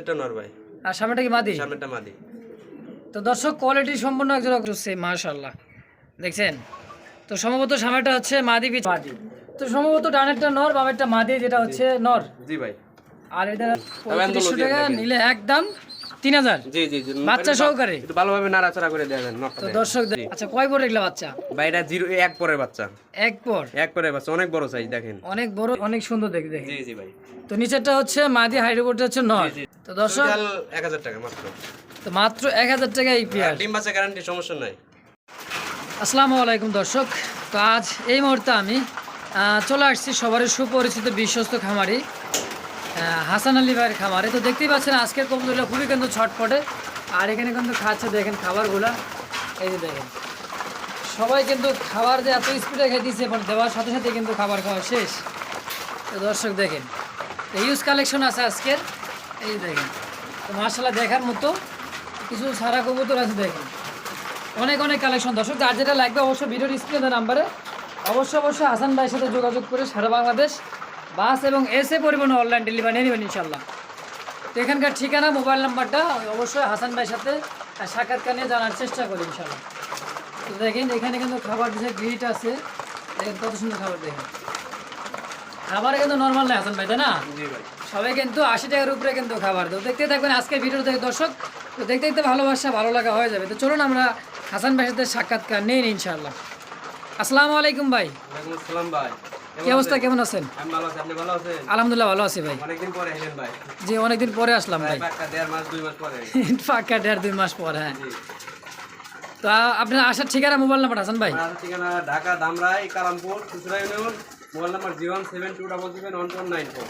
এটা নর ভাই। আর সামনেটা কি মাদি? সামনেটা মাদি। তো দর্শক কোয়ালিটি সম্পূর্ণ একজন করছে মাশাআল্লাহ। দেখছেন? তো সম্ভবত সামনেটা হচ্ছে মাদি পিছ মাদি। তো সম্ভবত ডানেরটা নর বামেরটা মাদি যেটা হচ্ছে নর। জি ভাই। আর এটা তবে পঁয়ত্রিশশো আন্দোলন টাকা নিলে একদম তিন হাজার? জি জি জি। বাচ্চা সহকারে? একটু ভালোভাবে নাড়াচাড়া করে দেবেন নটটা তো দেন। দর্শক দেখ- আচ্ছা কয় বড় এগুলা বাচ্চা? ভাই এটা জিরো এক পরের বাচ্চা। এক পর? এক পরের বাচ্চা অনেক বড় সাইজ দেখেন। অনেক বড় অনেক সুন্দর দেখে দেখে জি জি ভাই। তো নিচেরটা হচ্ছে মাদি হাইড্রোবোর্ডটা হচ্ছে নর। তো দর্শক টোটাল এক হাজার টাকা মাত্র। তো মাত্র এক হাজার টাকা এই পেয়ার ডিম বাচ্চা গ্যারান্টি সমস্যা নাই। আসসালামু আলাইকুম দর্শক। তো আজ এই মুহূর্তে আমি আহ, চলে আসছি সবারই সুপরিচিত বিশ্বস্ত খামারি। হাসান আলী ভাইয়ের খামারে। তো দেখতেই পাচ্ছেন, আজকের কবুতরগুলো খুবই কিন্তু ছটপটে। আর এখানে কিন্তু খাচ্ছে, দেখেন খাবারগুলা। এই যে দেখেন। সবাই কিন্তু খাবার যে এত স্পিডে খেতেছে মানে দেওয়ার সাথে সাথে কিন্তু খাবার খাওয়া শেষ। তো দর্শক দেখেন ইউজ কালেকশন আছে আজকের। এই দেখেন, তো মার্শাল্লাহ দেখার মতো কিছু সারা কবুতর আছে দেখেন। অনেক অনেক কালেকশন দর্শক, যার যেটা লাগবে অবশ্যই ভিডিওর স্ক্রিনে নাম্বারে অবশ্যই অবশ্যই হাসান ভাইয়ের সাথে যোগাযোগ করে সারা বাংলাদেশ বাস এবং এসে পরিবহন অনলাইন ডেলিভারি নিয়ে নেবেন ইনশাল্লাহ তো এখানকার ঠিকানা মোবাইল নাম্বারটা অবশ্যই হাসান ভাইয়ের সাথে সাক্ষাৎকার নিয়ে জানার চেষ্টা করি ইনশাল্লাহ তো দেখেন এখানে কিন্তু খাবার দিচ্ছে গ্রিট আছে। দেখেন কত সুন্দর খাবার দেখেন। খাবার কিন্তু নর্মাল না হাসান ভাই তাই না? সবাই কিন্তু আশি টাকার উপরে কিন্তু খাবার দেবো দেখতে থাকবেন আজকের ভিডিও দেখে দর্শক। তো দেখতে দেখতে ভালোবাসা ভালো লাগা হয়ে যাবে। তো চলুন আমরা হাসান ভাইয়ের সাথে সাক্ষাৎকার নেই ইনশাআল্লাহ। আসসালামু আলাইকুম ভাই। আসসালাম ভাই। কি অবস্থা? কেমন আছেন? আমি ভালো আছি আপনি ভালো আছেন? আলহামদুলিল্লাহ ভালো আছি ভাই। অনেকদিন পরে এলেন ভাই। জি অনেকদিন পরে আসলাম ভাই। পাক্কা দেড় মাস দুই মাস পরে। ফাঁকা দেড় দুই মাস পর হ্যাঁ। তো আপনার আসার ঠিকানা মোবাইল নাম্বার হাসান ভাই? ঠিকানা ঢাকা দামরাই কালামপুর খুচরা union. Mobile number zero seven two double seven one four nine four.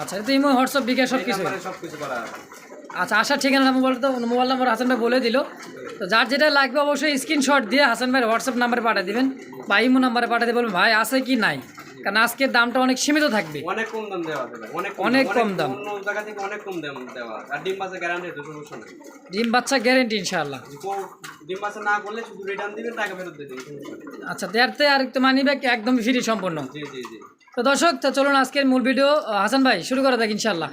আচ্ছা তো ইমো হোয়াটসঅ্যাপ বিকাশ সব কিছু সব কিছু করা আছে। আচ্ছা আসার ঠিকানা মোবাইল তো মোবাইল নাম্বার হাসান ভাই বলে দিল। তো যার যেটা লাগবে অবশ্যই স্ক্রিনশট দিয়ে হাসান ভাইয়ের হোয়াটসঅ্যাপ নাম্বারে পাঠিয়ে দিবেন বা ইমো নাম্বারে পাঠিয়ে দিয়ে বলবেন ভাই আছে কি নাই? কারণ আজকের দামটা অনেক সীমিত থাকবে। অনেক কম দাম দেওয়া ভাই অনেক কম দাম। জায়গা থেকে অনেক কম দাম দেওয়া। আর ডিম মাছের গ্যারান্টি সমস্যা নেই ডিম বাচ্চা গ্যারেন্টি ইনশাআল্লাহ। কো- ডিম মাছে না করলে শুধু রিটার্ন দিবেন টাকা ফেরত দিয়ে দিবেন আচ্ছা দেড়তে আর একটু মানি ব্যাগ একদম ফ্রি সম্পূর্ণ। জি জি জি। তো দর্শক তো চলুন আজকের মূল ভিডিও হাসান ভাই শুরু করা যাক ইনশাআল্লাহ।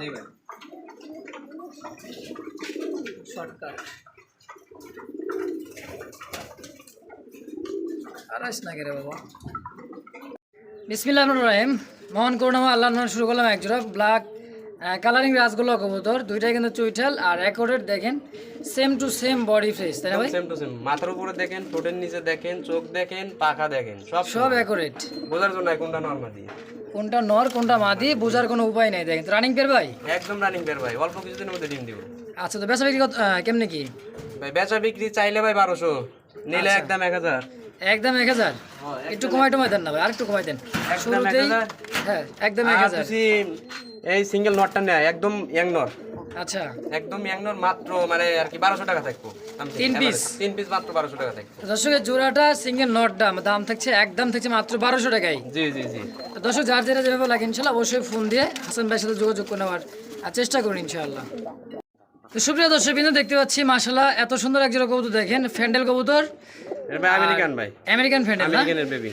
জি ভাই না রে বাবা? বিসমিল্লাহ রহিম। মোহন করুণামা আল্লাহ নামে শুরু করলাম একজোড়া ব্ল্যাক কালারিং রাজগোল্লা কবুতর। দুইটাই কিন্তু চুইঠাল আর একরের দেখেন সেম টু সেম বডি তাই না ভাই? সেম টু সেম মাথার উপরে দেখেন ঠোঁটের নিচে দেখেন চোখ দেখেন পাখা দেখেন সব সব একরেট বোঝার জন্য কোনটা কোনটা নর কোনটা মাদি বোঝার কোনো উপায় নেই দেখেন। রানিং পের ভাই? একদম রানিং বের ভাই অল্প কিছুদিনের মধ্যে ডিম দিব। আচ্ছা তো বেচা বিক্রি কেমনে কি? ভাই বেচা বিক্রি চাইলে ভাই বারোশো নিলে একদম এক হাজার। একদম এক হাজার? একটু কমাই টমাই দেন না ভাই আরেকটু কমাই দেন। একদম শুরুতেই 1000? হ্যাঁ একদম এক হাজার। এই সিঙ্গেল নটটা নেয় একদম ইয়াং নর আচ্ছা। একদম ইয়াং নর মাত্র মানে আর কি বারোশো টাকা থাকব। তিন পিস তিন পিস মাত্র বারোশো টাকা থাকব। তো দর্শকের জোড়াটা সিঙ্গেল নট দাম দাম থাকছে একদম থাকছে মাত্র বারোশো টাকায়। জি জি জি। দর্শক যার যেটা যেভাবে লাগে ইনশাল্লাহ অবশ্যই ফোন দিয়ে হাসান ভাইয়ের সাথে যোগাযোগ করে নেওয়ার আর চেষ্টা করুন ইনশাআল্লাহ তো সুপ্রিয় দর্শক বিন্দু দেখতে পাচ্ছি মাসাল্লাহ এত সুন্দর এক জোড়া কবুতর দেখেন ফ্যান্ডেল কবুতর। আমেরিকান ভাই। আমেরিকান ফ্যান্ডেল আমেরিকানের বেবি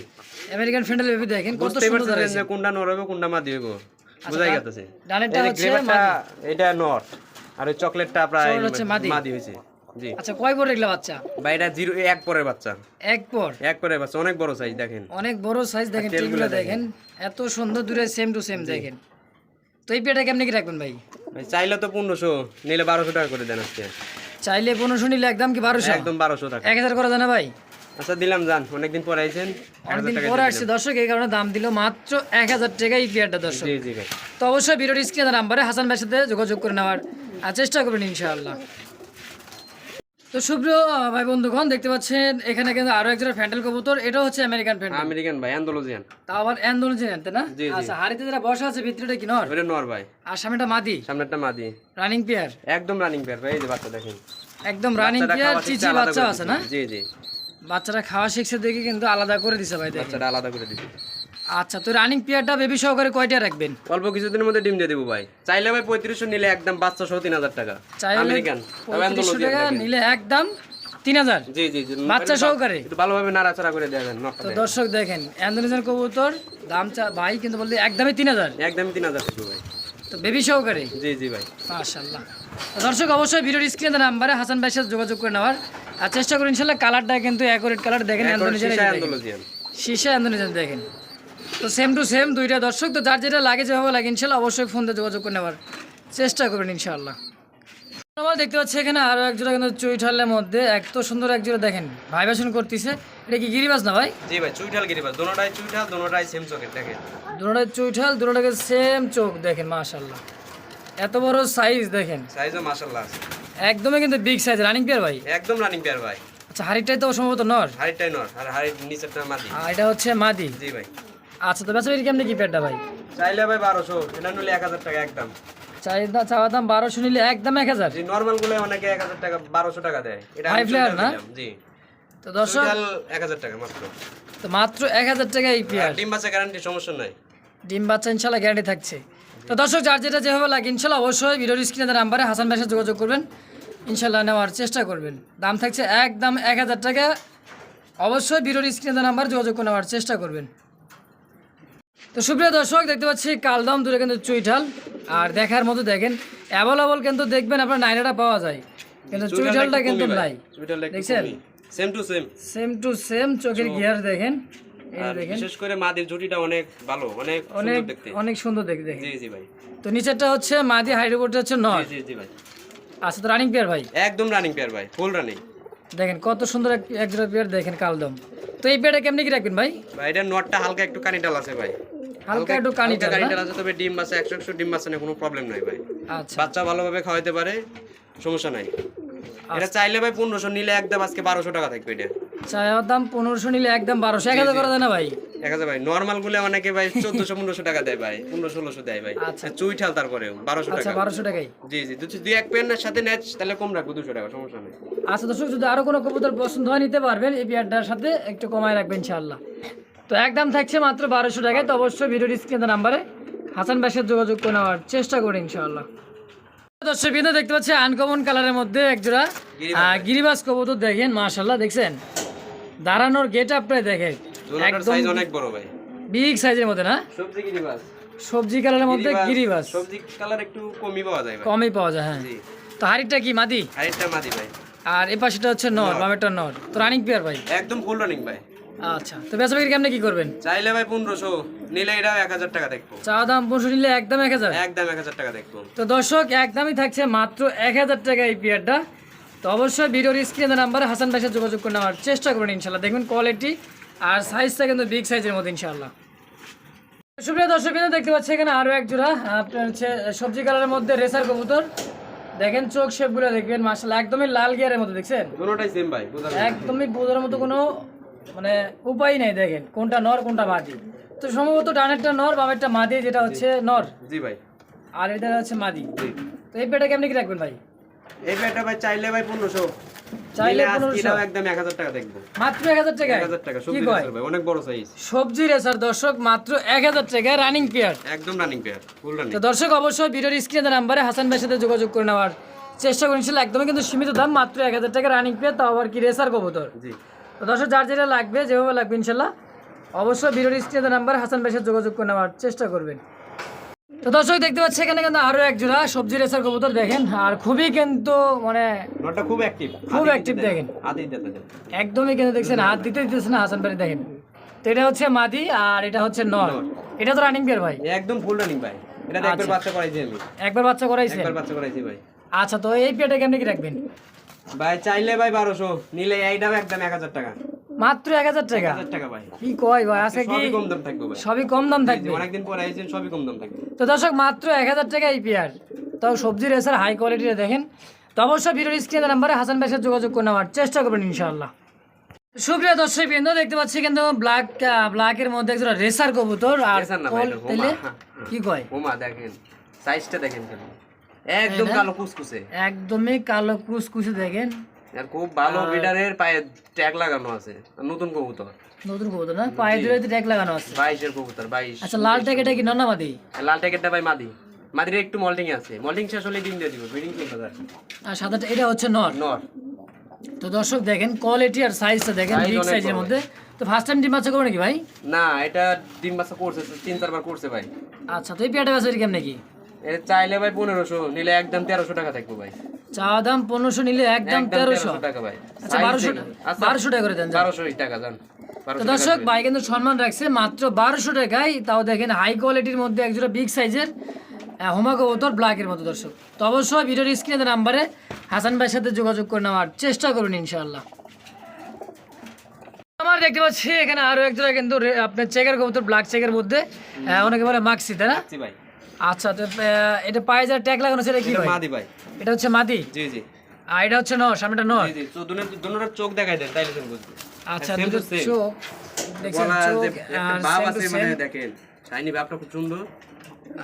আমেরিকান ফ্যান্ডেল বেবি দেখেন কত সুন্দর দাঁড়াইছে কোনটা নর হবে কোনটা মাদি হইব। বোঝাই গেছে ডানেরটা হচ্ছে এটা নর আর ওই চকলেটটা প্রায় মাদি। জি। আচ্ছা কয় বড় এগুলা বাচ্চা? ভাই এটা জিরো এক পরের বাচ্চা। এক পর? এক পরের বাচ্চা অনেক বড় সাইজ দেখেন। অনেক বড় সাইজ দেখেন টেলগুলো দেখেন। এত সুন্দর দূরে সেম টু সেম দেখেন। তো এই পেটা কেমনি কি রাখবেন ভাই? চাইলে তো পনেরোশো নিলে বারোশো টাকা করে দেন আজকে। চাইলে পনেরোশো নিলে একদম কি বারোশো? একদম বারোশো টাকা। এক হাজার করে দেন ভাই? আচ্ছা দিলাম যান। অনেকদিন পরে আইছেন অনেকদিন পরে আসছে দর্শক এই কারণে দাম দিল মাত্র এক হাজার টাকা এই পেয়ারটা দর্শক। তো অবশ্যই ভিডিওর স্ক্রিনে নাম্বারে হাসান ভাইয়ের সাথে যোগাযোগ করে নেওয়ার চেষ্টা করবেন ইনশাআল্লাহ। তো শুভ্র ভাই বন্ধুগণ দেখতে পাচ্ছেন এখানে কিন্তু আরও একজোড়া ফ্যান্টেল কবুতর। এটাও হচ্ছে আমেরিকান ফ্যান্টেল আমেরিকান ভাই আন্দোলজিয়ান তা আবার অ্যান্ডোলন চিনেন তাই না। আচ্ছা হাড়িতে যারা বসা আছে ভিতরে কি নর? ওটা নর ভাই। আর সামনেটা মাদি? সামনেরটা মাদি। রানিং পেয়ার একদম রানিং পেয়ার ভাই এই যে বাচ্চা দেখেন। একদম রানিং পেয়ার চিচি বাচ্চা আছে না? জি জি। বাচ্চারা খাওয়া শিখছে দেখে কিন্তু আলাদা করে দিছে ভাই বাচ্চাটা আলাদা করে দিছি। আচ্ছা তো রানিং পেয়ারটা বেবি সহকারে কয়টা রাখবেন? অল্প কিছুদিনের মধ্যে ডিম দিয়ে দেবো ভাই। চাইলে ভাই পঁয়ত্রিশশো নিলে একদম বাচ্চা সহ তিন হাজার টাকা। আমেরিকান। পঁয়ত্রিশশো টাকা নিলে একদম তিন হাজার। জি জি জি। বাচ্চা সহকারে? একটু ভালোভাবে নাড়াচাড়া করে দেবেন তো দর্শক দেখেন অ্যান্ডোনেশিয়ান কবুতর দাম চা ভাই কিন্তু একদমই তিন হাজার। একদমই তিন হাজার টাকা ভাই। তো বেবি সহকারে? জি জি ভাই। মাশাল্লাহ দর্শক অবশ্যই ভিডিওর স্ক্রিনে নাম্বারে হাসান ভাইয়ের সাথে যোগাযোগ করে নেওয়ার। আর চেষ্টা করুন ইনশাল্লাহ কালারটা কিন্তু অ্যাকোরেট কালার দেখেন অ্যান্ডোনেশিয়ান সীসা অ্যান্ডোনেশিয়ান দেখেন। তো সেম টু সেম দুইটা দর্শক তো যার যেটা লাগে যেভাবে লাগে ইনশাল্লাহ অবশ্যই ফোন দিয়ে যোগাযোগ করে নেওয়ার চেষ্টা করবেন ইনশাআল্লাহ আমরা দেখতে পাচ্ছি এখানে আরও এক জোড়া কিন্তু চুইঠালের মধ্যে এত সুন্দর এক জোড়া দেখেন ভাইব্রেশন করতেছে। এটা কি গিরিবাজ না ভাই? জি ভাই চুইঠাল গিরিবাস দোনোটাই চুইঠাল দোনোটাই সেম চোখের দেখেন। দুটোটা চুইঠাল দুটোটাকে সেম চোখ দেখেন মাশাল্লাহ এত বড় সাইজ দেখেন। সাইজও মাশাআল্লাহ আছে। একদমই কিন্তু বিগ সাইজ রানিং পেয়ার ভাই? একদম রানিং পেয়ার ভাই। আচ্ছা হাড়িটাই তো সম্ভবত নর। হাইটটাই নর আর হাইট নিচেরটা মাদি। আর এটা হচ্ছে মাদি। জি ভাই। আচ্ছা তো বেসা কেমনি কি পেয়ারটা ভাই? চাইলে ভাই বারোশো এটা নিলে এক হাজার টাকা একদম। চাহিদা চাওয়া দাম বারোশো নিলে একদম এক হাজার? জি নর্মালগুলো অনেকে এক হাজার টাকা বারোশো টাকা দেয়। এটা flare চুইঠাল না? জি। তো দর্শক এক হাজার টাকা মাত্র। তো মাত্র এক হাজার টাকা এই পেয়ার ডিম বাচ্চা গ্যারান্টি সমস্যা নাই। ডিম বাচ্চা ইনশাল্লাহ গ্যারান্টি থাকছে। তো দর্শক যার যেটা যেভাবে লাগে ইনশাল্লাহ অবশ্যই ভিডিওর স্ক্রিনে নাম্বারে হাসান ভাইয়ের সাথে যোগাযোগ করবেন। ইনশাল্লাহ নেওয়ার চেষ্টা করবেন। দাম থাকছে একদম এক হাজার টাকা। অবশ্যই ভিডিওর স্ক্রিনে নাম্বার যোগাযোগ করে নেওয়ার চেষ্টা করবেন। তো সুপ্রিয় দর্শক দেখতে পাচ্ছি কালদম দূরে কিন্তু চুইঠাল। আর দেখার মতো দেখেন অ্যাভেলেবল কিন্তু দেখবেন আপনার নাইনাটা পাওয়া যায়। কিন্তু চুইঠালটা কিন্তু নাই। দেখছেন? Same to same same to same চোখের গিয়ার দেখেন। এই আর দেখেন। বিশেষ করে মাদির জুটিটা অনেক ভালো অনেক অনেক সুন্দর অনেক সুন্দর দেখতে জি জি ভাই। তো নিচেরটা হচ্ছে মাদি হাইড্রোবোর্ডটা হচ্ছে নয় জি জি জি ভাই। আচ্ছা তো রানিং পেয়ার ভাই? একদম রানিং পেয়ার ভাই ফুল রানিং দেখেন কত সুন্দর এক এক জোড়া পেয়ার দেখেন কালদম। তো এই পেয়ারটা কেমনি কি রাখবেন ভাই? ভাই এটা নটটা হালকা একটু আছে ভাই। হালকা একটু কানিটা কানিটাল আছে তবে ডিম বাচ্চা একশো একশো ডিম বাচ্চা নিয়ে কোনো প্রবলেম নাই ভাই। আচ্ছা। বাচ্চা ভালোভাবে খাওয়াইতে পারে সমস্যা নাই। এটা চাইলে ভাই পনেরোশো নিলে একদম আজকে বারোশো টাকা থাকবে এটা। চায়ের দাম পনেরোশো নিলে একদম বারোশো এক হাজার করে দেয় না ভাই? এক হাজার ভাই নর্মালগুলো অনেকে ভাই চোদ্দশো পনেরোশো টাকা দেয় ভাই পনেরো ষোলোশো দেয় ভাই। আচ্ছা। বারোশো আচ্ছা টাকা। বারোশো টাকাই? জি জি দুই- দুই এক পেনের সাথে নেচ তাহলে কম রাখব দুশো টাকা সমস্যা নেই। আচ্ছা দর্শক যদি আরও কোনো কবুতর পছন্দ হয় নিতে পারবেন এই পেয়ারটার সাথে একটু কমায় রাখবেন ইনশাআল্লাহ। তো একদম থাকছে মাত্র বারোশো টাকায়। তো অবশ্যই ভিডিওর স্ক্রিনের নাম্বারে হাসান বাসের যোগাযোগ করে নেওয়ার চেষ্টা করি ইনশাআল্লাহ। দর্শক বিন্দু দেখতে পাচ্ছি আনকমন কালারের মধ্যে একজোড়া গিরিবাজ কবুতর দেখেন মাশাল্লাহ দেখছেন? দাঁড়ানোর গেট আপটাই দেখেন। একদম অনেক বড় ভাই। বিগ সাইজের মধ্যে না? সবজি গিরিবাস। সবজি কালারের মধ্যে গিরিবাজ সবজি কালার একটু কমই পাওয়া যায় কমই পাওয়া যায় হ্যাঁ। তো হাড়িটা কি মাদি? আরেকটা মাদি ভাই। আর এ পাশেটা হচ্ছে নর বামেরটা নর। তো রানিং পেয়ার ভাই? একদম ফুল রানিং ভাই। আচ্ছা তো বেচা বিক্রি কেমনে কি করবেন? চাইলে ভাই পনেরোশো নিলে এটা এক হাজার টাকা দেখব। চা দাম পনেরোশো নিলে একদম এক হাজার? একদম এক হাজার টাকা দেখব। তো দর্শক একদমই থাকছে মাত্র এক হাজার টাকা এই পেয়ারটা। তো অবশ্যই ভিডিওর নাম্বারে হাসান ভাইয়ের যোগাযোগ করে নেওয়ার চেষ্টা করবেন ইনশাল্লাহ দেখবেন কোয়ালিটি আর সাইজটা কিন্তু বিগ সাইজের মধ্যে ইনশাল্লাহ সুপ্রিয় দর্শক কিন্তু দেখতে পাচ্ছি এখানে আরও এক জোড়া আপনার হচ্ছে সবজি কালারের মধ্যে রেসার কবুতর। দেখেন চোখ শেপগুলো দেখবেন মাসাল্লাহ একদমই লাল গিয়ারের মধ্যে দেখছেন? দুটোটাই সেম ভাই একদমই বোঝার মতো কোনো মানে উপায় নেই দেখেন কোনটা নর কোনটা মাদি। তো সম্ভবত ডানেরটা নর বামেরটা মাদি যেটা হচ্ছে নর। জি ভাই। আর এটা হচ্ছে মাদি। তো এই পেটা কেমনি কি রাখবেন ভাই? এই ব্যাটটা ভাই চাইলে ভাই পনেরোশো। চাইলে চাইলে 1500 এটাও একদম এক হাজার টাকা দেখব। মাত্র এক হাজার টাকা এক হাজার টাকা সবজি ভাই অনেক বড় সাইজ সবজি রেসার দর্শক মাত্র এক হাজার টাকা রানিং পেয়ার একদম রানিং পেয়ার ফুল রানিং তো দর্শক অবশ্যই ভিডিওর স্ক্রিনের নাম্বারে হাসান ভাইয়ের সাথে যোগাযোগ করে নেওয়ার চেষ্টা করুন। ছিল একদমই কিন্তু সীমিত দাম মাত্র এক হাজার টাকা রানিং পেয়ার তাও আবার কি রেসার কবুতর? জি। তো দর্শক যার যেটা লাগবে যেভাবে লাগবে ইনশাল্লাহ অবশ্যই ভিডিওর স্ক্রিনের নাম্বার হাসান ভাইয়ের যোগাযোগ করে নেওয়ার চেষ্টা করবেন। তো দর্শক দেখতে পাচ্ছি এখানে কিন্তু আরও এক জোড়া সবজি রেসার কবুতর দেখেন আর খুবই কিন্তু মানে নটটা খুব অ্যাক্টিভ খুব active দেখেন। একদমই কিন্তু দেখছেন হাত দিতে দিতেছে না হাসান ভাই দেখেন। তো এটা হচ্ছে মাদি আর এটা হচ্ছে নর। এটা তো রানিং পেয়ার ভাই। একদম ফুল রানিং ভাই। এটা একবার আচ্ছা। বাচ্চা করাইছি আমি। একবার বাচ্চা করাইছে একবার বাচ্চা করাইছি ভাই। আচ্ছা তো এই পেয়ারটা কেমনি কি রাখবেন? ভাই চাইলে ভাই বারোশো নিলে এইটাও একদম এক হাজার টাকা। মাত্র এক হাজার টাকা? টাকা ভাই। কি কয় ভাই আছে কি কম দাম থাকবে ভাই। সবই কম দাম থাকবে? অনেকদিন পরে আইছেন সবই কম দাম থাকবে। তো দর্শক মাত্র এক হাজার টাকা এই পেয়ার। তাও সবজি রেসার হাই কোয়ালিটির দেখেন। তো অবশ্যই ভিডিওর স্ক্রিনের নাম্বারে হাসান ভাইয়ের সাথে যোগাযোগ করে নেওয়ার চেষ্টা করবেন ইনশাআল্লাহ। সুপ্রিয় দর্শক বিন্দু দেখতে পাচ্ছি কিন্তু ব্ল্যাক ব্ল্যাকের মধ্যে একজন রেসার কবুতর। আর কি কয়? ওমা দেখেন সাইজটা দেখেন কেন একদম কালো একদমই কালো দেখেন। আর খুব ভালো বিডারের পায়ে ট্যাগ লাগানো আছে। নতুন কবুতর। নতুন কবুতর না? পায়ে ট্যাগ লাগানো আছে। বাইশের কবুতর বাইশ। আচ্ছা লাল ট্যাগ এটা কি নন্নামাদি লাল ট্যাগেরটা ভাই মাদি। মাদির একটু মল্টিং আছে। মল্টিং শেষ হলে ডিম দিয়ে দিব। ব্রিডিং থাকে আর সাদাটা এটা হচ্ছে নর। নর। তো দর্শক দেখেন কোয়ালিটি আর সাইজটা দেখেন বিগ সাইজের মধ্যে। তো ফার্স্ট টাইম ডিম বাচ্চা করবে নাকি ভাই? না এটা ডিম বাচ্চা করছে তিন চারবার করছে ভাই। আচ্ছা তো এই পেয়ারটা বেচা কেমন নাকি এটা চাইলে ভাই পনেরোশো নিলে একদম তেরোশো টাকা থাকব ভাই। চা দাম পনেরোশো নিলে একদম তেরোশো টাকা ভাই। আচ্ছা বারোশো বারোশো টাকা করে দেন। বারোশো টাকা টাকা দর্শক ভাই কিন্তু সম্মান রাখছে মাত্র বারোশো টাকায়। তাও দেখেন হাই কোয়ালিটির মধ্যে একজোড়া বিগ সাইজের হোমা কবুতর ব্ল্যাকের মতো দর্শক। তো অবশ্যই ভিডিওর স্ক্রিনে নাম্বারে হাসান ভাইয়ের সাথে যোগাযোগ করে নেওয়ার চেষ্টা করুন ইনশাআল্লাহ। আমার দেখতে পাচ্ছি এখানে আরও একজোড়া কিন্তু আপনার চেকের কবুতর ব্ল্যাক চেকের মধ্যে অনেকে বলে মাক্সি তাই না? ভাই। আচ্ছা তো এটা পায়ে যা ট্যাগ লাগানো সেটা কি ভাই? মাদি ভাই। এটা হচ্ছে মাদি? জি জি। আর এটা হচ্ছে নর সামনেটা নর? জি জি তো দুনের দুনের চোখ দেখাই দেন তাইলে তুমি বুঝবে। আচ্ছা দুটো চোখ দেখছেন গলা চোখ আর বাপ আছে মানে দেখেন শাইনি বাপটা খুব সুন্দর।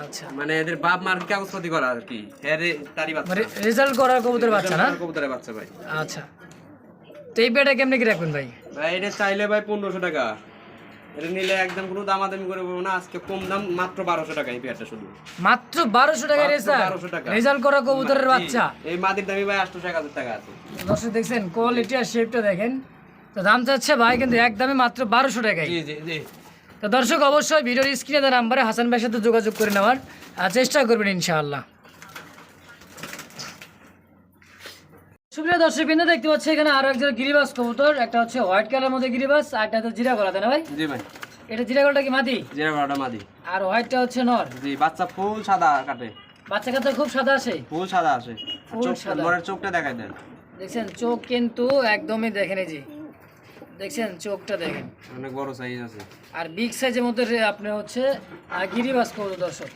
আচ্ছা। মানে এদের বাপ মার কাগজপাতি করা আর কি? হ্যারে তারি বাচ্চা। মানে রেজাল্ট করার কবুতর বাচ্চা না? কবুতরের বাচ্চা ভাই। আচ্ছা। তো এই পেটা কেমনে কি রাখবেন ভাই? ভাই এটা চাইলে ভাই পনেরোশো টাকা। এটা নিলে একদম কোনো দামাদামি করে বলব না। আজকে কম দাম মাত্র বারোশো টাকা এই পেয়ারটা শুধু। মাত্র বারোশো টাকা রেজাল্ট। 1200 টাকা। রেজাল্ট করা কবুতরের বাচ্চা। এই মাদির দামি ভাই আটশো এক হাজার টাকা আছে। দর্শক দেখছেন কোয়ালিটি আর শেপটা দেখেন। তো দাম চাচ্ছে ভাই কিন্তু একদমই মাত্র বারোশো টাকায়। জি জি জি। তো দর্শক অবশ্যই ভিডিওর স্ক্রিনে দেওয়া নাম্বারে হাসান ভাইয়ের সাথে যোগাযোগ করে নেওয়ার চেষ্টা করবেন ইনশাআল্লাহ। সুপ্রিয় দর্শক বিন্দু দেখতে পাচ্ছি এখানে আরও একজন গিরিবাস কবুতর। একটা হচ্ছে হোয়াইট কালার মধ্যে গিরিবাস আর একটা হচ্ছে জিরা গলা তাই না ভাই? জি ভাই। এটা জিরা গলাটা কি মাটি? জিরা বারোটা মাদি আর হোয়াইটটা হচ্ছে নর? জি বাচ্চা ফুল সাদা কাটে। বাচ্চা কাচ্চা খুব সাদা আসে? ফুল সাদা আসে। চোখ সাদা। মরের চোখটা দেখাই দেন। দেখছেন চোখ কিন্তু একদমই দেখেন এই যে। দেখছেন চোখটা দেখেন। অনেক বড় সাইজ আছে। আর বিগ সাইজের মধ্যে আপনি হচ্ছে গিরিবাস করব দর্শক।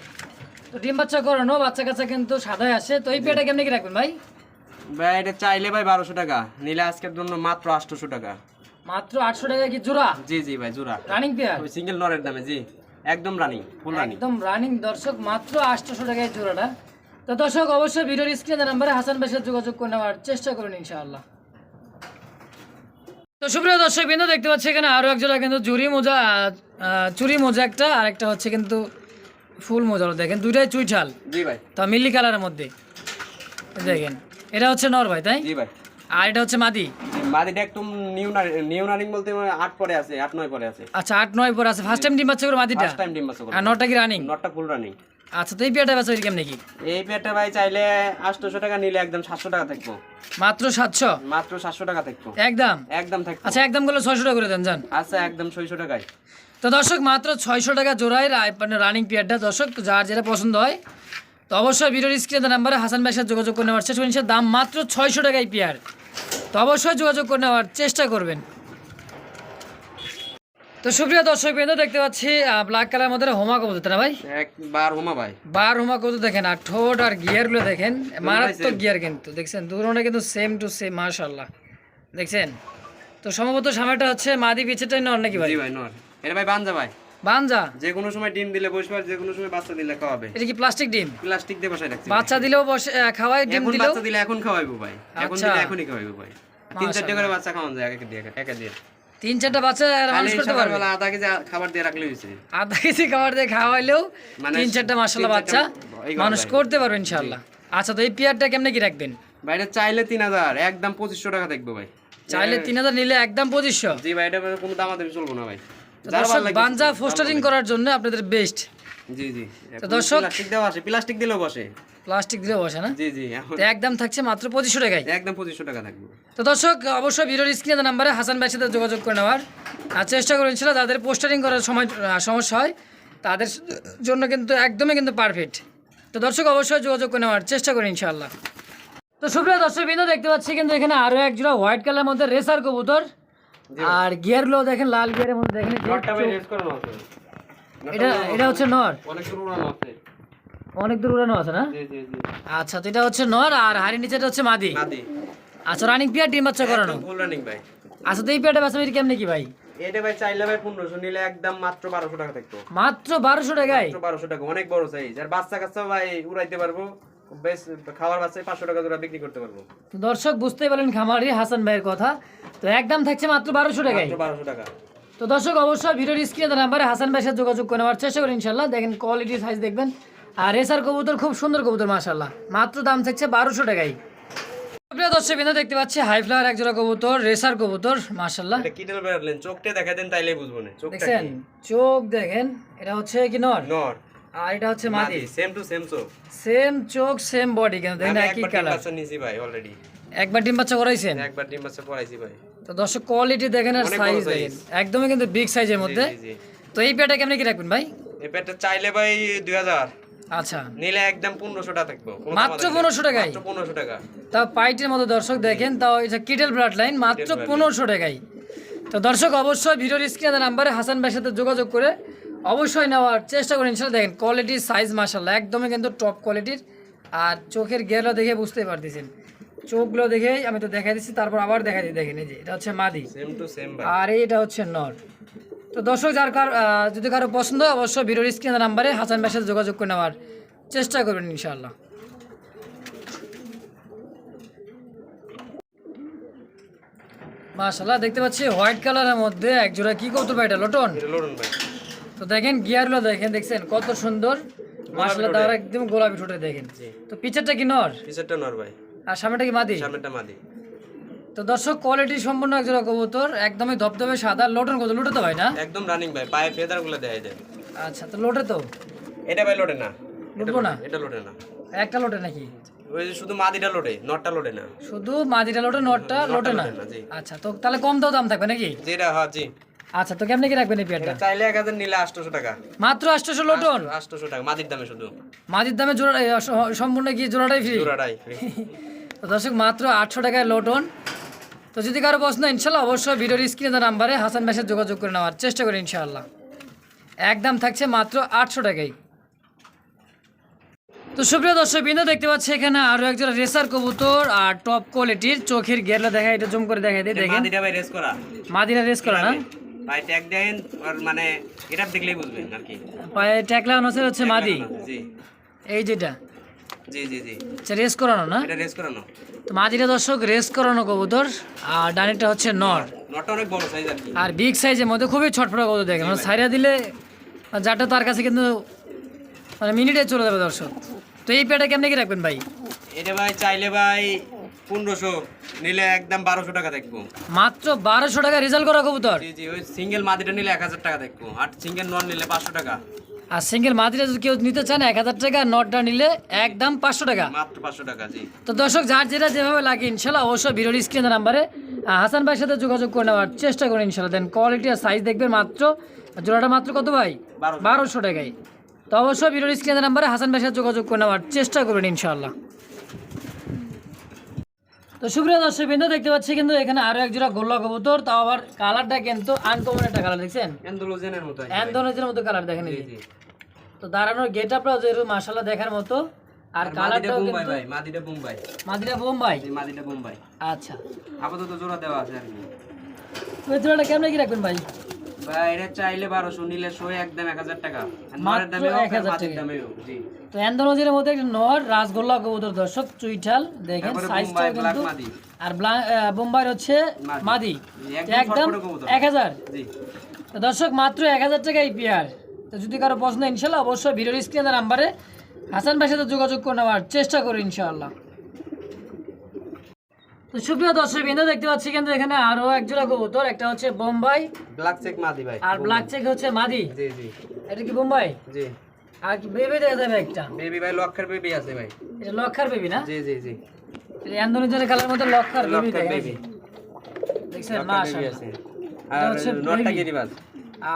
তো ডিম বাচ্চা করানো বাচ্চা কাচ্চা কিন্তু সাদাই আসে। তো এই পেটা কেমনি কি রাখবেন ভাই? ভাই এটা চাইলে ভাই বারোশো টাকা নিলে আজকের জন্য মাত্র আটশোশো টাকা। মাত্র আটশো টাকা কি জোড়া? জি জি ভাই জোড়া। রানিং পেয়ার ওই সিঙ্গেল নরের দামে জি। একদম রানিং ফুল রানিং একদম রানিং দর্শক মাত্র আটশোশো টাকায় জোড়াটা। তো দর্শক অবশ্যই ভিডিওর স্ক্রিনে নাম্বারে হাসান ভাইয়ের যোগাযোগ করে নেওয়ার চেষ্টা করুন ইনশাআল্লাহ। তো সুপ্রিয় দর্শক বিন্দু দেখতে পাচ্ছি এখানে আরও এক জোড়া কিন্তু চুরি মোজা চুরি মোজা একটা আর একটা হচ্ছে কিন্তু ফুল মোজা। দেখেন দুইটাই চুইঠাল। জি ভাই। তা মিল্লি কালারের মধ্যে। দেখেন। এটা হচ্ছে নর ভাই তাই? জি ভাই। আর এটা হচ্ছে মাদি? মাদিটা একটু নিউ নিউ নারিং বলতে মানে আট পরে আছে আট নয় পরে আছে। আচ্ছা আট নয় পর আছে। ফার্স্ট টাইম ডিম বাচ্চা করে মাদিটা? ফার্স্ট টাইম ডিম বাচ্চা করে আর নটা কি রানিং নটটা ফুল রানিং আচ্ছা তো এই পেয়ারটা বেচা কেমন নাকি এই পেয়ারটা ভাই চাইলে আটশোশো টাকা নিলে একদম সাতশো টাকা থাকব। মাত্র সাতশো? মাত্র সাতশো টাকা থাকব। একদম? একদম থাকব। আচ্ছা একদম করলে ছয়শো টাকা করে দেন যান। আচ্ছা একদম ছয়শো টাকায়। তো দর্শক মাত্র ছয়শো টাকা জোড়ায় মানে রানিং পেয়ারটা। দর্শক যার যেটা পছন্দ হয় তো অবশ্যই ভিডিওর স্ক্রিনে নাম্বারে হাসান ভাইয়ের সাথে যোগাযোগ করে নেওয়ার চেষ্টা করবেন দাম মাত্র ছয়শো টাকায় পেয়ার তো অবশ্যই যোগাযোগ করে নেওয়ার চেষ্টা করবেন। তো সুপ্রিয় দর্শক বিন্দু দেখতে পাচ্ছি ব্ল্যাক কালার মধ্যে হোমা কবুতর না ভাই? একবার হোমা ভাই। বার হোমা কবুতর দেখেন আর ঠোঁট আর গিয়ারগুলো দেখেন মারাত্মক গিয়ার কিন্তু দেখছেন? দুটোটা কিন্তু সেম টু সেম মাশাল্লাহ দেখছেন? তো সম্ভবত সামনেটা হচ্ছে মাদি পিছেটাই নর নাকি ভাই? জি ভাই নর। এটা ভাই বানজা ভাই। বানজা যে কোনো সময় ডিম দিলে বসবে যে কোনো সময় বাচ্চা দিলে খাওয়াবে। এটা কি প্লাস্টিক ডিম? প্লাস্টিক দিয়ে বসায় রাখছি বাচ্চা দিলেও বসে খাওয়াই ডিম দিলেও? বাচ্চা দিলে এখন খাওয়াইবো ভাই। এখন আচ্ছা। দিলে এখনই খাওয়াইবো ভাই। তিন চারটে করে বাচ্চা খাওয়ানো যায় একা দিয়ে একা দিয়ে। তিন চারটা বাচ্চা মানুষ করতে পারবে? আধা কেজি খাবার দিয়ে রাখলে হয়েছে। আধা কেজি খাবার দিয়ে খাওয়াইলেও মানে তিন চারটা মাসাল্লাহ বাচ্চা মানুষ করতে পারবে ইনশাল্লাহ আচ্ছা তো এই পেয়ারটা কেমনে কি রাখবেন? বাইরে চাইলে তিন হাজার একদম পঁচিশশো টাকা দেখব ভাই। চাইলে তিন হাজার নিলে একদম পঁচিশশো? জি ভাই এটা কোনো দামাদামি চলবো না ভাই। ফোস্টারিং করার জন্য আপনাদের বেস্ট জি জি। তো দর্শক- প্লাস্টিক দেওয়া আসে প্লাস্টিক দিলেও বসে। প্লাস্টিক দিলেও বসে না? জি জি একদম থাকছে মাত্র পঁচিশশো টাকায়। একদম পঁচিশশো টাকা থাকবে। তো দর্শক অবশ্যই ভিডিওর স্ক্রিনে নাম্বারে হাসান ভাইয়ের সাথে যোগাযোগ করে নেওয়ার। আর চেষ্টা করে ছিল যাদের পোস্টারিং করার সময় সমস্যা হয় তাদের জন্য কিন্তু একদমই কিন্তু পারফেক্ট তো দর্শক অবশ্যই যোগাযোগ করে নেওয়ার চেষ্টা করি ইনশাআল্লাহ তো সুপ্রিয় দর্শক বিন্দু দেখতে পাচ্ছি কিন্তু এখানে আরও এক জোড়া হোয়াইট কালার মধ্যে রেসার কবুতর। আর গিয়ারগুলো দেখেন লাল গিয়ারের মধ্যে দেখেন এটা এটা হচ্ছে নর। অনেক দূর উড়ানো আছে। অনেক দূর উড়ানো আছে না? জি জি জি। আচ্ছা তো এটা হচ্ছে নর আর হাড়ি নিচেটা হচ্ছে মাদি। নাদি আচ্ছা রানিং পিয়ার ডিম বাচ্চা করানো। ফুল রানিং ভাই। আচ্ছা তো এই পেয়ারটা বেচা বিক্রি কেমনে কি ভাই? এটা ভাই চাইলে ভাই পনেরোশো নিলে একদম মাত্র বারোশো টাকা থাকতো। মাত্র বারোশো টাকায়? মাত্র বারোশো টাকা অনেক বড় সাইজ আর বাচ্চা কাচ্চা ভাই উড়াইতে পারব। বেশ বাচ্চায় পাঁচশো টাকা জোড়া বিক্রি করতে পারব। দর্শক বুঝতেই পারলেন খামারি হাসান ভাইয়ের কথা। তো একদম থাকছে মাত্র বারোশো টাকায়। বারোশো টাকা। তো দর্শক অবশ্যই ভিডিওর স্ক্রিনে নাম্বারে হাসান ভাইয়ের সাথে যোগাযোগ করে নেওয়ার চেষ্টা করেন ইনশাল্লাহ দেখেন কোয়ালিটি সাইজ দেখবেন। আর রেসার কবুতর খুব সুন্দর কবুতর মাশাল্লাহ মাত্র দাম থাকছে বারোশো টাকায়। প্রিয় দর্শক বিন্দু দেখতে পাচ্ছি হাই ফ্লাওয়ার একজোড়া কবুতর রেসার কবুতর মাশাল্লাহ এটা কিডেল বেরলেন চোখটা দেখা দেন তাইলেই বুঝব না। চোখটা দেখছেন? চোখ দেখেন এটা হচ্ছে কি নর? নর। আর এটা হচ্ছে মাদি সেম টু সেম তো সেম চোখ সেম বডি কিন্তু। দেখেন একই কালার নিয়েছি ভাই অলরেডি একবার ডিম বাচ্চা করাইছেন? একবার ডিম বাচ্চা পড়াইছি ভাই। তো দর্শক কোয়ালিটি দেখেন আর সাইজ দেখেন। একদমই কিন্তু বিগ সাইজের মধ্যে। তো এই পেয়ারটা কেমনি কি রাখবেন ভাই? এই চাইলে ভাই দুই হাজার। আচ্ছা। নিলে একদম পনেরোশো টাকা থাকব। মাত্র 1500 টাকায়? মাত্র পনেরোশো টাকা। তাও পাইটের মতো দর্শক দেখেন তাও এটা কিটেল ব্লাড লাইন মাত্র Kitel blood পনেরোশো টাকায়। তো দর্শক অবশ্যই ভিডিওর স্ক্রিনে নাম্বারে হাসান ভাইয়ের সাথে যোগাযোগ করে অবশ্যই নেওয়ার চেষ্টা করেন ইনশাল্লাহ। দেখেন কোয়ালিটির সাইজ মাসাল্লাহ একদমই কিন্তু টপ কোয়ালিটির আর চোখের গেরলা দেখে বুঝতে পারতেছেন। চোখগুলো দেখেই আমি তো দেখাই দিচ্ছি তারপর আবার দেখাই দিই দেখেন এই যে এটা হচ্ছে মাদি। আর এইটা হচ্ছে নর। তো দর্শক যার কার যদি কারও পছন্দ অবশ্যই ভিডিওর স্ক্রিনের নাম্বারে হাসান ভাইয়ের সাথে যোগাযোগ করে নেওয়ার চেষ্টা করবেন ইনশাআল্লাহ। মাশাল্লাহ দেখতে পাচ্ছি হোয়াইট কালারের মধ্যে এক জোড়া কি কৌতুক ভাই এটা লটন? এটা ভাই। তো দেখেন গিয়ারগুলো দেখেন দেখছেন? কত সুন্দর। মাশাল্লাহ তার একদম গোলাপি ঠোঁটে দেখেন। তো পিচারটা কি নর? পিছেরটা নর ভাই। আর সামনেটা কি মাদি? সামনেরটা মাদি। তো দর্শক কোয়ালিটি সম্পূর্ণ এক জোড়া কবুতর একদমই ধপধপে সাদা। লটন কত লুটে তো ভাই না? একদম রানিং ভাই পায়ে ফেদারগুলো দেখাই যায় আচ্ছা তো লোটে তো? এটা ভাই লোডে না। লুটবো না? এটা লোডে না। একটা লোটে নাকি? ওই যে শুধু মাদিটা লোডে নটটা লোডে না। শুধু মাদিটা লোটে নটটা লোটে না? লোটে। আচ্ছা তো তাহলে কম দাও দাম থাকবে নাকি? যেটা হ্যাঁ জি। আচ্ছা তো কেমনে কি রাখবেন এই পেয়ারটা? চাইলে এক হাজার নিলে আটশোশো টাকা। মাত্র আটশোশো লোটন? আটশোশো টাকা মাদির দামে শুধু। মাদির দামে জোড়া সম্পূর্ণ কি জোড়াটাই ফ্রি জোড়াটাই ফ্রি তো দর্শক মাত্র আটশো টাকায় লোটন। তো যদি কারও পছন্দ হয়, ইনশাল্লাহ অবশ্যই ভিডিওর স্ক্রিনে দেওয়া নাম্বারে হাসান সাথে যোগাযোগ করে নেওয়ার চেষ্টা করি ইনশাআল্লাহ একদম থাকছে মাত্র আটশো টাকায়। তো সুপ্রিয় দর্শক বিন্দু দেখতে পাচ্ছি এখানে আরও একজন রেসার কবুতর আর টপ কোয়ালিটির চোখের গেরলা দেখা এটা জুম করে দেখা দিই দেখেন। মাদিটা ভাই রেস করা। মাদিরা রেস করে না? ভাই ট্যাগ দেন আর মানে এটা দেখলেই বুঝবেন আর কি। পায়ে ট্যাকলা হচ্ছে হচ্ছে মাদি? জি। এই যেটা? জি জি জি। আচ্ছা রেস করানো না? এটা রেস করানো। তো মাদিরা দর্শক রেস করানো কবুতর আর ডানেরটা হচ্ছে নর। নটটা অনেক বড় সাইজ আর কি। আর বিগ সাইজের মধ্যে খুবই ছটফটা কবুতর দেখেন। মানে সাইরা দিলে যাটা তার কাছে কিন্তু মানে মিনিটে চলে যাবে দর্শক। তো এই পেটা কেমনে কি রাখবেন ভাই? এটা ভাই চাইলে ভাই পনেরোশো নিলে একদম বারোশো টাকা দেখব। মাত্র বারোশো টাকা রেজাল্ট করা কবুতর। জি জি ওই সিঙ্গেল মাদিটা নিলে এক হাজার টাকা দেখব। আর সিঙ্গেল নন নিলে পাঁচশো টাকা। আর সিঙ্গেল যদি কেউ নিতে চান এক হাজার টাকা নটটা নিলে একদম পাঁচশো টাকা। মাত্র পাঁচশো টাকা জি। তো দর্শক যার যেটা যেভাবে লাগে ইনশাল্লাহ অবশ্যই ভিডিওর স্ক্রিনের নাম্বারে হাসান ভাইয়ের সাথে যোগাযোগ করে নেওয়ার চেষ্টা করুন ইনশাল্লাহ। দেন কোয়ালিটি আর সাইজ দেখবেন মাত্র জোড়াটা মাত্র কত ভাই? বারোশো। বারোশো টাকায়। তো অবশ্যই ভিডিওর স্ক্রিনের নাম্বারে হাসান ভাইয়ের সাথে যোগাযোগ করে নেওয়ার চেষ্টা করুন ইনশাল্লাহ। তো সুপ্রিয় দর্শক বিন্দু দেখতে পাচ্ছি কিন্তু এখানে আরও এক জোড়া গোল্লা কবুতর তাও আবার কালারটা কিন্তু আনকমন একটা কালার দেখছেন? এন্ডোলোজেনের মতো। অ্যান্থোনিজের মতো কালার দেখেন। তো দাঁড়ানোর গেট আপটাও যেরকম মাসাল্লাহ দেখার মতো। আর মাদিটা কালারটাও বোম্বাই কিন্তু ভাই মাদিটা বোম্বাই। মাদিরা বোম্বাই? মাদিটা বোম্বাই। আচ্ছা। আপাতত জোড়া দেওয়া আছে আর কি। জোড়াটা কেমনে কি রাখবেন ভাই? ভাই চাইলে বারোশো নিলে শো একদম এক হাজার টাকা। নরের দামে 1000 টাকা। দামে হোক জি। মধ্যে একটা নর রাসগোল্লা কবুতর দর্শক চুইঠাল দেখেন তারপরে বোম্বাই কিন্তু। আর বোম্বাই হচ্ছে মাদি। মাদি। জি, তো একদম একদম ছটফটে কবুতর। এক হাজার। জি। তো দর্শক মাত্র এক হাজার টাকাই পেয়ার তো যদি কারও প্রশ্ন ইনশাল্লাহ অবশ্যই ভিডিওর স্ক্রিনের নাম্বারে হাসান ভাইয়ের সাথে যোগাযোগ করে নেওয়ার চেষ্টা করুন ইনশাআল্লাহ তো সুপ্রিয় দর্শক বিন্দু দেখতে পাচ্ছি কিন্তু এখানে আরও এক জোড়া কবুতর একটা হচ্ছে বোম্বাই ব্ল্যাক চেক মাদি ভাই আর ব্ল্যাক চেক হচ্ছে মাদি। জি জি। এটা কি বোম্বাই? জি। আর কি বেবি দেখা যাবে একটা। বেবি ভাই লক্ষের বেবি আছে ভাই। এটা লক্ষার বেবি না? জি জি জি। ইন্দোনেশিয়ার কালার মধ্যে লক্ষার বেবি দেখা বেবি দেখছেন মাশাআল্লাহ। আর নটটা গিরিবাজ।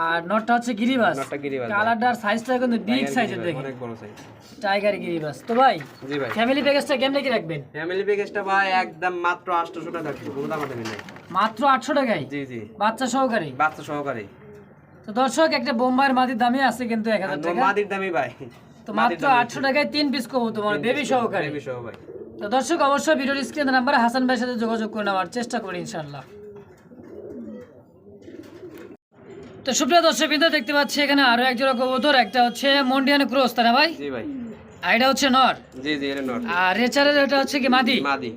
আর নটটা হচ্ছে গিরিবাস। সাইজটা কিন্তু বিগ সাইজের অনেক বড় সাইজ টাইগার গিরিবাস। তো ভাই জি ভাই। ফ্যামিলি প্যাকেজটা কেমনে কি রাখবেন? ফ্যামিলি প্যাকেজটা ভাই একদম মাত্র 800 টাকা কোনো দাম দামি নাই। মাত্র আটশো টাকায়? জি জি। বাচ্চা সহকারে? বাচ্চা সহকারে। তো দর্শক একটা বোম্বাইয়ের মাটির দামে আছে কিন্তু এক আর হাজার নো টাকা। মাদির দামি ভাই। তো মাত্র আটশো টাকায় তিন পিস কবু তোমার বেবি সহকারে। বেবি সহ ভাই। তো দর্শক অবশ্যই ভিডিওর স্ক্রিনের নাম্বার হাসান ভাইয়ের সাথে যোগাযোগ করে নেওয়ার চেষ্টা করি ইনশাল্লাহ তো সুপ্রিয় দর্শক বিন্দু দেখতে পাচ্ছি এখানে আরও এক জোড়া কবুতর একটা হচ্ছে মন্ডিয়ান ক্রোস তাই না ভাই? জি ভাই। আর এটা হচ্ছে নর? জি জি এটা নট আর রেচারের এটা হচ্ছে কি মাদি? মাদি।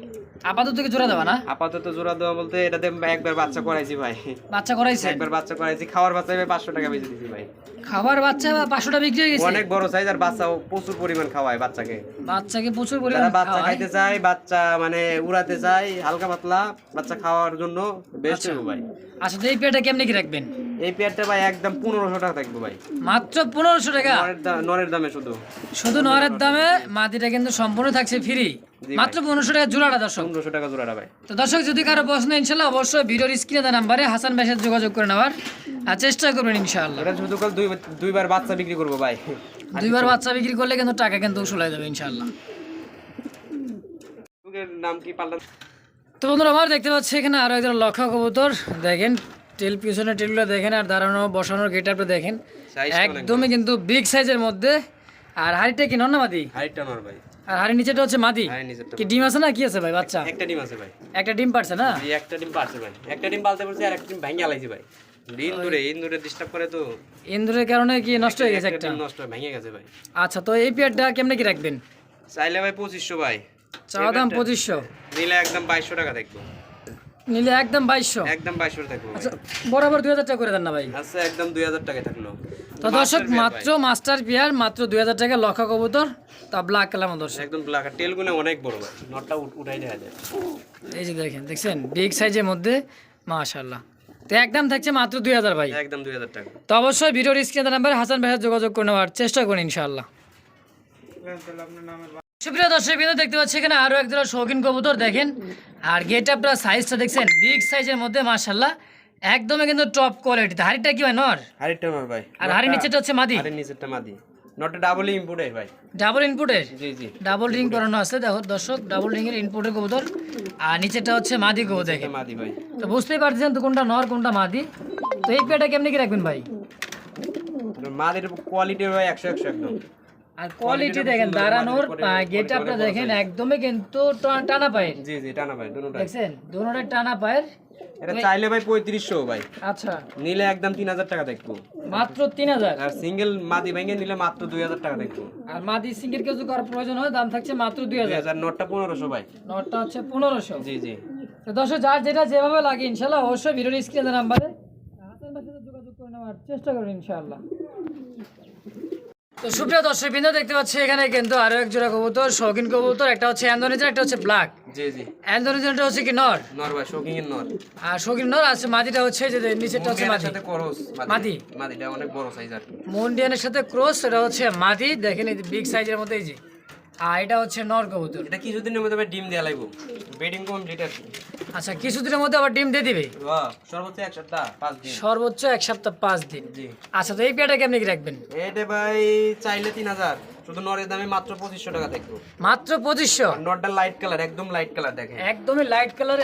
আপাতত কি জোড়া দেওয়া না? আপাতত জোড়া দেওয়া বলতে এটাতে একবার বাচ্চা করাইছি ভাই। বাচ্চা করাইছে একবার বাচ্চা করাইছি খাওয়ার বাচ্চা ভাই পাঁচশো টাকা বেঁচে দিছি ভাই। খাবার বাচ্চা পাঁচশোটা বিক্রি হয়ে গেছে? অনেক বড় সাইজ আর বাচ্চা প্রচুর পরিমাণ খাওয়ায় বাচ্চাকে। বাচ্চাকে প্রচুর যারা পরিমাণে বাচ্চা খাওয়ায়। খাইতে চায় বাচ্চা মানে উড়াতে চায় হালকা পাতলা বাচ্চা খাওয়ার জন্য বেস্ট আচ্ছা। ভাই। আচ্ছা এই পেয়ারটা কেমনে কি রাখবেন? এই পেয়ারটা ভাই একদম পনেরোশো টাকা থাকবে ভাই। মাত্র পনেরোশো টাকা? নরের দামে শুধু। শুধু নরের দামে কিন্তু সম্পূর্ণ থাকছে ফ্রি মাত্র পনেরোশো টাকা জোড়াটা দর্শক। পনেরোশো টাকা জোড়াটা ভাই। তো দর্শক যদি কারও প্রশ্ন ইনশাল্লাহ অবশ্যই ভিডিওর স্ক্রিনে দেওয়া নাম্বারে হাসান ভাইয়ের সাথে যোগাযোগ করে নেওয়ার আর চেষ্টা করবেন ইনশাআল্লাহ এটা শুধু কাল দুই দুইবার বাচ্চা বিক্রি করব ভাই। দুইবার বাচ্চা বিক্রি করলে কিন্তু টাকা কিন্তু উসুল হয়ে যাবে ইনশাআল্লাহ নাম কি তো বন্ধুরা আমার দেখতে পাচ্ছি এখানে আরও একজন লক্ষা কবুতর। দেখেন টেল পিছনে টেলগুলো দেখেন আর দাঁড়ানো বসানোর গেট আপটা দেখেন একদমই কিন্তু বিগ সাইজের মধ্যে। আর হাড়িটা কি নন না মাদি? হাইটটা নর ভাই। আর হাড়ির নিচেটা হচ্ছে মাদি? নিচেরটা কি ডিম আছে না কি আছে ভাই বাচ্চা? একটা ডিম আছে ভাই। একটা ডিম পারছে না? এই একটা ডিম পারছে ভাই। একটা ডিম পালতে পারছে আর একটা ডিম ভেঙে আলাইছে ভাই। ইন্দুরে ইন্দুরে ডিস্টার্ব করে তো। ইন্দুরের কারণে কি নষ্ট হয়ে গেছে একটা নষ্ট হয়ে ভেঙে গেছে ভাই। আচ্ছা তো এই পেয়ারটা কেমনে কি রাখবেন? চাইলে ভাই পঁচিশশো ভাই। চাওয়া দাম পঁচিশশো। নিলে একদম বাইশশো টাকা দেখব। নিলে একদম বাইশশো। একদম বাইশশো থাকব আচ্ছা বরাবর দুই হাজার টাকা করে দেন না ভাই। আচ্ছা একদম দুই হাজার টাকা থাকল। তো দর্শক মাত্র মাস্টার পেয়ার মাত্র দুই হাজার টাকা লক্ষ কবুতর তা ব্ল্যাক কালার দর্শক। একদম ব্ল্যাক টেলগুলো অনেক বড় ভাই। নটটা উঠাই দেখা যায়। এই যে দেখেন দেখছেন? বিগ সাইজের মধ্যে মাশাল্লাহ তো একদম থাকছে মাত্র দুই হাজার ভাই। একদম দুই হাজার টাকা। তো অবশ্যই ভিডিওর স্ক্রিনে নাম্বার হাসান ভাইয়ের যোগাযোগ করে নেওয়ার চেষ্টা করুন ইনশাআল্লাহ। সুপ্রিয় দর্শক বিন্দু দেখতে পাচ্ছি এখানে আরও এক জোড়া শৌখিন কবুতর দেখেন। আর গেট আপটা সাইজটা দেখছেন বিগ সাইজের মধ্যে মাশাল্লাহ একদমই কিন্তু টপ কোয়ালিটি হাড়িটা কি হয় নর? হাড়িটা নর ভাই আর হাড়ির নিচেটা হচ্ছে মাদি? হাড়ির নিচেরটা মাদি। নটটা ডাবল ইম্পোর্টের ভাই। ডাবল ইনপুটের জি জি। ডাবল রিং করানো আছে দেখো দর্শক ডাবল রিং এর ইনপুটের কবুতর। আর নিচেটা হচ্ছে মাদি কবুতর দেখেন। মাদি ভাই। তো বুঝতেই পারছেন তো কোনটা নর কোনটা মাদি? তো এই পেটা কেমনি কি রাখবেন ভাই? মাদির কোয়ালিটি ভাই একশো একশো একদম। আর কোয়ালিটি দেখেন দাঁড়ানোর গেট দেখেন একদমই কিন্তু টানা পায়ের। জি জি টানা দুটোটাই। দেখছেন? দুনোটাই টানা পায়ের। এটা চাইলে ভাই পঁয়ত্রিশশো ভাই। আচ্ছা। নিলে একদম তিন হাজার টাকা দেখব। মাত্র তিন হাজার? আর সিঙ্গেল মাদি ভেঙে নিলে মাত্র দুই হাজার টাকা দেখব। আর মাদি সিঙ্গের কিছু করার প্রয়োজন হয় দাম থাকছে মাত্র দুই দুই হাজার হাজার নটটা পনেরোশো ভাই। নটটা হচ্ছে পনেরোশো। জি জি। তো দর্শক যার যেটা যেভাবে লাগে ইনশাল্লাহ অবশ্যই ভিডিওর স্ক্রিনে নাম্বারে সাথে যোগাযোগ করে নেওয়ার চেষ্টা করুন ইনশাআল্লাহ তো সুপ্রিয় দর্শক বিন্দু দেখতে পাচ্ছি এখানে কিন্তু আরও এক জোড়া কবুতর শৌখিন কবুতর একটা হচ্ছে অ্যান্ডোনেজার একটা হচ্ছে ব্ল্যাক। জি জি। হচ্ছে কি নর? নর ভাই শৌখিন নর। আর শৌখিন নর আছে মাদিটা হচ্ছে যে নিচেরটা হচ্ছে মাদি সাথে করস মাদি। মাদিটা অনেক বড় সাইজ আর মন্ডিয়ানের সাথে ক্রস এটা হচ্ছে মাদি দেখেন এই বিগ সাইজের মধ্যে এই যে আর এটা হচ্ছে নর কবুতর এটা কিছুদিনের মধ্যে আবার ডিম দেওয়া লাগবে। বেডিং কমপ্লিট আছে আচ্ছা কিছুদিনের মধ্যে আবার ডিম দিয়ে দিবে? সর্বোচ্চ এক সপ্তাহ পাঁচ দিন। সর্বোচ্চ এক সপ্তাহ পাঁচ দিন। আচ্ছা তো এই পেয়ারটা কেমনি রাখবেন? এটা ভাই চাইলে তিন হাজার। শুধু নরের দামে মাত্র টাকা মাত্র নটটা লাইট কালার একদম লাইট কালার দেখেন। একদমই লাইট কালার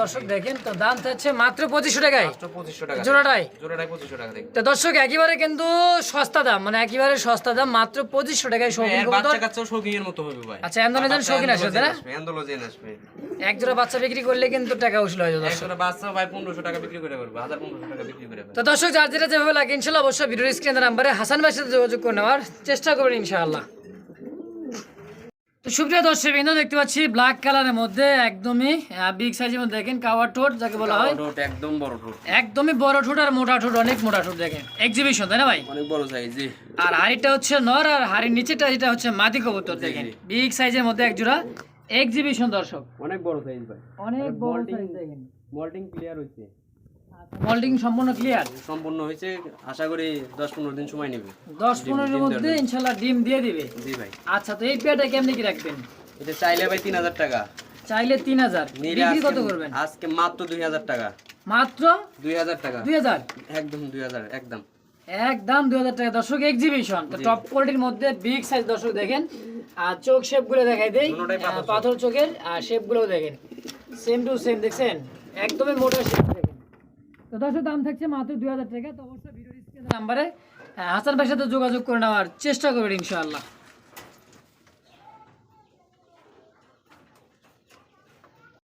দর্শক দেখেন তো দাম মাত্র টাকায়। মাত্র টাকা। জোড়াটাই জোড়াটাই টাকা তো দর্শক একেবারে কিন্তু সস্তা দাম মানে একেবারে সস্তা দাম মাত্র টাকায় শৌখিন কবুতর। বাচ্চা কাচ্চাও শৌখিং এর মতো হবে ভাই। আচ্ছা, শৌখিন আসবে, তাই না? আসবে এক জোড়া বাচ্চা বিক্রি করলে কিন্তু টাকা উসুল হয়ে যাবে দর্শক। বাচ্চা ভাই পনেরোশো টাকা বিক্রি করে পারব হাজার পনেরোশো টাকা বিক্রি করে পারব তো দর্শক যার যেটা যেভাবে লাগে ইনশাল্লাহ অবশ্যই ভিডিওর স্ক্রিনের নাম্বারে হাসান ভাইয়ের সাথে যোগাযোগ করে নেওয়ার চেষ্টা করবেন ইনশাআল্লাহ। তো সুপ্রিয় দর্শক বিন্দু দেখতে পাচ্ছি ব্ল্যাক কালারের মধ্যে একদমই বিগ সাইজের মধ্যে দেখেন কাওয়ার ঠোঁট যাকে বলা হয়। একদম বড় ঠোঁট। একদমই বড় ঠোঁট আর মোটা ঠোঁট অনেক মোটা ঠোঁট দেখেন। এক্সিবিশন তাই না ভাই? অনেক বড় সাইজ আর হাড়িটা হচ্ছে নর আর হাড়ির নিচেটা যেটা হচ্ছে মাদি কবুতর দেখেন। বিগ সাইজের মধ্যে এক জোড়া এক্সিবিশন দর্শক। অনেক বড় সাইজ ভাই। অনেক বড় সাইজ দেখেন। মল্টিং ক্লিয়ার হয়েছে মোল্ডিং সম্পূর্ণ ক্লিয়ার সম্পূর্ণ হয়েছে আশা করি দশ পনেরো দিন সময় নেবে। দশ পনেরোর মধ্যে ইনশাল্লাহ ডিম দিয়ে দিবে? জি ভাই। আচ্ছা তো এই পেয়ারটা কেমনি কি রাখবেন? এটা চাইলে ভাই তিন হাজার টাকা। চাইলে তিন হাজার। নিলে বিক্রি কত করবেন? আজকে মাত্র দুই হাজার টাকা। মাত্র? দুই হাজার টাকা। দুই হাজার? একদম দুই হাজার একদম। একদম দুই হাজার টাকা। দর্শক এক্সিবিশন তো টপ কোয়ালিটির মধ্যে বিগ সাইজ দর্শক দেখেন। আর চোখ শেপগুলো দেখাই দেই। পাথর চোখের আর শেপগুলো দেখেন। সেম টু সেম দেখছেন? একদমই মোটা শেপ তো দর্শক, দাম থাকছে মাত্র দুই হাজার টাকা। তো অবশ্যই ভিডিও নাম্বারে হাসান ভাইয়ের সাথে যোগাযোগ করে নেওয়ার চেষ্টা করবেন ইনশাআল্লাহ।